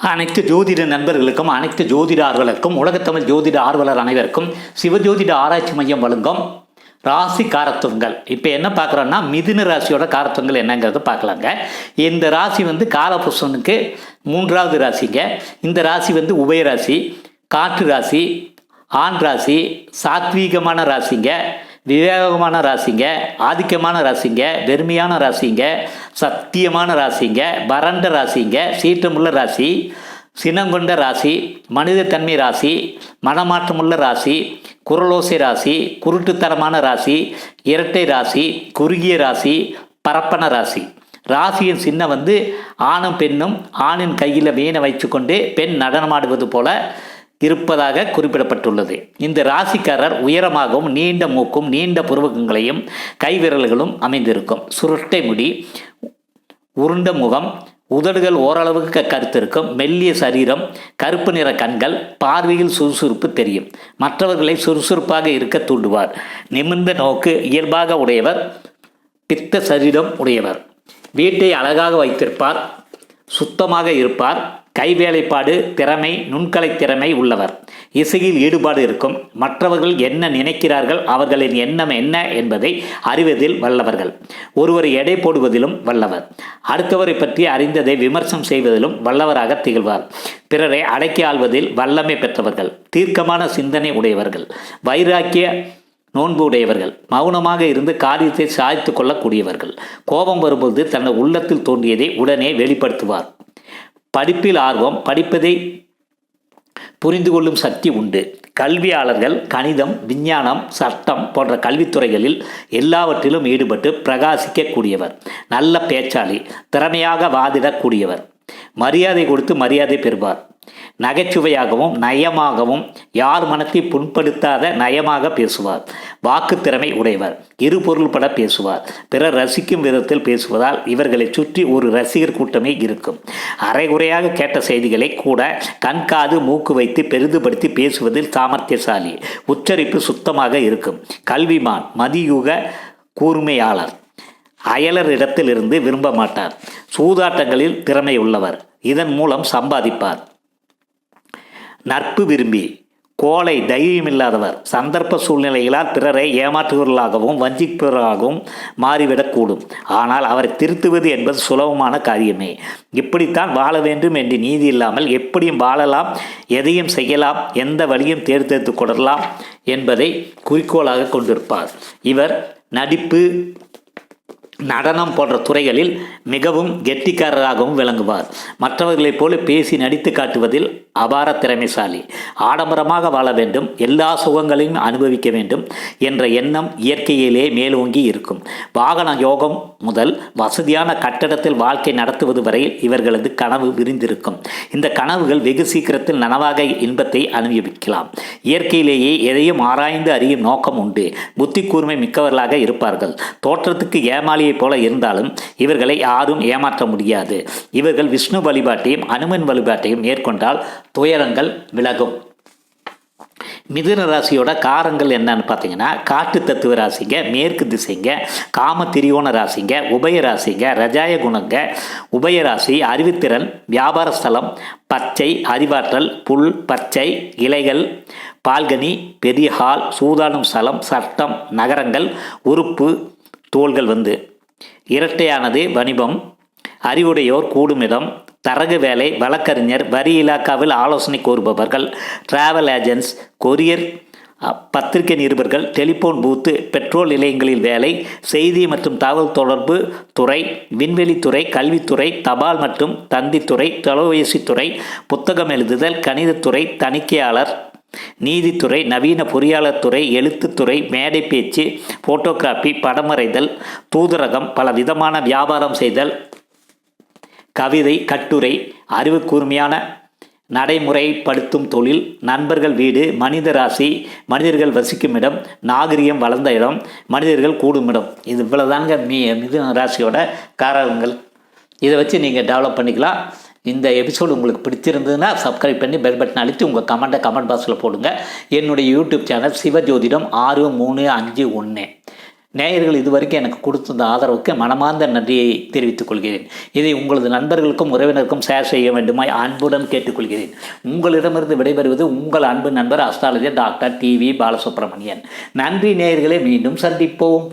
அனைத்து ஜோதிட நண்பர்களுக்கும் அனைத்து ஜோதிட ஆர்வலருக்கும் உலகத்தமிழ் ஜோதிட ஆர்வலர் அனைவருக்கும் சிவஜோதிட ஆராய்ச்சி மையம் வழங்கும் ராசி காரத்துவங்கள். இப்போ என்ன பார்க்குறோன்னா மிதுன ராசியோட காரத்துவங்கள் என்னங்கிறத பார்க்கலாங்க. இந்த ராசி வந்து காலபுருஷனுக்கு மூன்றாவது ராசிங்க. இந்த ராசி வந்து உபயராசி காற்று ராசி ஆண் ராசி சாத்வீகமான ராசிங்க. விவேகமான ராசிங்க ஆதிக்கமான ராசிங்க வெறுமையான ராசிங்க சத்தியமான ராசிங்க வறண்ட ராசிங்க சீற்றமுள்ள ராசி சினங்கொண்ட ராசி மனிதத்தன்மை ராசி மனமாற்றமுள்ள ராசி குரலோசை ராசி குருட்டுத்தரமான ராசி இரட்டை ராசி குறுகிய ராசி பரப்பன ராசி. ராசியின் சின்னம் வந்து ஆணும் பெண்ணும் ஆணின் கையில் வீணை வைத்துக்கொண்டு பெண் நடனமாடுவது போல இருப்பதாக குறிப்பிடப்பட்டுள்ளது. இந்த ராசிக்காரர் உயரமாகவும் நீண்ட மூக்கும் நீண்ட புருவகங்களையும் கைவிரல்களும் அமைந்திருக்கும். சுருட்டை முடி உருண்ட முகம் உதடுகள் ஓரளவுக்கு கருத்திருக்கும். மெல்லிய சரீரம் கருப்பு நிற கண்கள் பார்வையில் சுறுசுறுப்பு தெரியும். மற்றவர்களை சுறுசுறுப்பாக இருக்க தூண்டுவார். நிமிர்ந்த நோக்கு இயல்பாக உடையவர் பித்த சரீரம் உடையவர். வீட்டை அழகாக வைத்திருப்பார் சுத்தமாக இருப்பார். கைவேலைப்பாடு திறமை நுண்கலை திறமை உள்ளவர். இசையில் ஈடுபாடு இருக்கும். மற்றவர்கள் என்ன நினைக்கிறார்கள் அவர்களின் எண்ணம் என்ன என்பதை அறிவதில் வல்லவர்கள். ஒருவரை எடை போடுவதிலும் வல்லவர். அடுத்தவரை பற்றி அறிந்ததை விமர்சனம் செய்வதிலும் வல்லவராக திகழ்வார். பிறரை அடக்கி ஆள்வதில் வல்லமை பெற்றவர்கள். தீர்க்கமான சிந்தனை உடையவர்கள். வைராக்கிய நோன்பு உடையவர்கள். மௌனமாக இருந்து காரியத்தை சாதித்து கொள்ளக்கூடியவர்கள். கோபம் வரும்போது தனது உள்ளத்தில் தோன்றியதை உடனே வெளிப்படுத்துவார். படிப்பில் ஆர்வம் படிப்பதை புரிந்து கொள்ளும் சக்தி உண்டு. கல்வியாளர்கள் கணிதம் விஞ்ஞானம் சட்டம் போன்ற கல்வித்துறைகளில் எல்லாவற்றிலும் ஈடுபட்டு பிரகாசிக்கக்கூடியவர். நல்ல பேச்சாளி திறமையாக வாதிடக்கூடியவர். மரியாதை கொடுத்து மரியாதை பெறுவார். நகைச்சுவையாகவும் நயமாகவும் யார் மனத்தை புண்படுத்தாத நயமாக பேசுவார். வாக்கு திறமை உடையவர் இரு பொருள்பட பேசுவார். பிறர் ரசிக்கும் விதத்தில் பேசுவதால் இவர்களை சுற்றி ஒரு ரசிகர் கூட்டமே இருக்கும். அரைகுறையாக கேட்ட செய்திகளை கூட கண்காது மூக்கு வைத்து பெரிதுபடுத்தி பேசுவதில் சாமர்த்தியசாலி உச்சரிப்பு சுத்தமாக இருக்கும். கல்விமான் மதியுக கூர்மையாளர் அயலர் இடத்திலிருந்து விரும்ப மாட்டார். சூதாட்டங்களில் திறமை உள்ளவர் இதன் மூலம் சம்பாதிப்பார். நட்பு விரும்பி கோலை தைரியமில்லாதவர் சந்தர்ப்ப சூழ்நிலைகளால் பிறரை ஏமாற்றுபவர்களாகவும் வஞ்சிப்பவர்களாகவும் மாறிவிடக்கூடும். ஆனால் அவரை திருத்துவது என்பது சுலபமான காரியமே. இப்படித்தான் வாழ வேண்டும் என்று நீதி இல்லாமல் எப்படியும் வாழலாம் எதையும் செய்யலாம் எந்த வழியும் தேர்ந்தெடுத்து கொள்ளலாம் என்பதை குறிக்கோளாக கொண்டிருப்பார். இவர் நடிப்பு நடனம் போன்ற துறைகளில் மிகவும் கெட்டிக்காரராகவும் விளங்குவார். மற்றவர்களைப் போல பேசி நடித்து காட்டுவதில் அபார திறமைசாலி. ஆடம்பரமாக வாழ வேண்டும் எல்லா சுகங்களையும் அனுபவிக்க வேண்டும் என்ற எண்ணம் இயற்கையிலே மேலோங்கி இருக்கும். வாகன யோகம் முதல் வசதியான கட்டடத்தில் வாழ்க்கை நடத்துவது வரை இவர்களது கனவு விரிந்திருக்கும். இந்த கனவுகள் வெகு சீக்கிரத்தில் நனவாக இன்பத்தை அனுபவிக்கலாம் இயற்கையிலேயே எதையும் ஆராய்ந்து அறியும் நோக்கம் உண்டு. புத்தி கூர்மை மிக்கவர்களாக இருப்பார்கள். தோற்றத்துக்கு ஏமாளியைப் போல இருந்தாலும் இவர்களை யாரும் ஏமாற்ற முடியாது. இவர்கள் விஷ்ணு வழிபாட்டையும் அனுமன் வழிபாட்டையும் மேற்கொண்டால் துயரங்கள் விலகும். மிதுன ராசியோட காரங்கள் என்னன்னு பார்த்தீங்கன்னா காட்டு தத்துவ ராசிங்க மேற்கு திசைங்க காம திரியோண ராசிங்க உபய ராசிங்க ரஜாய குணங்க உபய ராசி அறிவுத்திறன் வியாபார ஸ்தலம் பச்சை அறிவாற்றல் புல் பச்சை இலைகள் பால்கனி பெரிய ஹால் சூதாடும் ஸ்தலம் சட்டம் நகரங்கள் உறுப்பு தோள்கள் வந்து. இரட்டையானது வணிபம் அறிவுடையோர் கூடுமிடம் தரகு வேலை வழக்கறிஞர் வரி இலாக்காவில் ஆலோசனை கோருபவர்கள் டிராவல் ஏஜென்ட்ஸ் கொரியர் பத்திரிகை நிருபர்கள் டெலிபோன் பூத்து பெட்ரோல் நிலையங்களில் வேலை செய்தி மற்றும் தகவல் தொடர்பு துறை விண்வெளித்துறை கல்வித்துறை தபால் மற்றும் தந்தித்துறை தொலைபேசித்துறை புத்தகம் எழுதுதல் கணிதத்துறை தணிக்கையாளர் நீதித்துறை நவீன பொறியாளர் துறை எழுத்துத்துறை மேடை பேச்சு போட்டோகிராஃபி படமறைதல் தூதரகம் பல விதமான வியாபாரம் செய்தல் கவிதை கட்டுரை அறிவு கூர்மையான நடைமுறைப்படுத்தும் தொழில் நண்பர்கள் வீடு மனித ராசி மனிதர்கள் வசிக்கும் இடம் நாகரிகம் வளர்ந்த இடம் மனிதர்கள் கூடும் இடம். இது இவ்வளோதாங்க மீ மிதுன ராசியோட காரகங்கள். இதை வச்சு நீங்கள் டெவலப் பண்ணிக்கலாம். இந்த எபிசோடு உங்களுக்கு பிடிச்சிருந்ததுன்னா சப்ஸ்கிரைப் பண்ணி பெல் பட்டன் அழுத்தி உங்கள் கமெண்ட்டை கமெண்ட் பாக்ஸில் போடுங்க. என்னுடைய யூடியூப் சேனல் சிவஜோதிடம் ஆறு மூணு அஞ்சு ஒன்று நேயர்கள் இதுவரைக்கும் எனக்கு கொடுத்த ஆதரவுக்கு மனமார்ந்த நன்றியை தெரிவித்துக் கொள்கிறேன். இதை உங்களது நண்பர்களுக்கும் உறவினருக்கும் ஷேர் செய்ய வேண்டுமாய் அன்புடன் கேட்டுக்கொள்கிறேன். உங்களிடமிருந்து விடைபெறுவது உங்கள் அன்பு நண்பர் அஸ்ட்ராலஜர் டாக்டர் டிவி பாலசுப்ரமணியன். நன்றி நேயர்களே மீண்டும் சந்திப்போம்.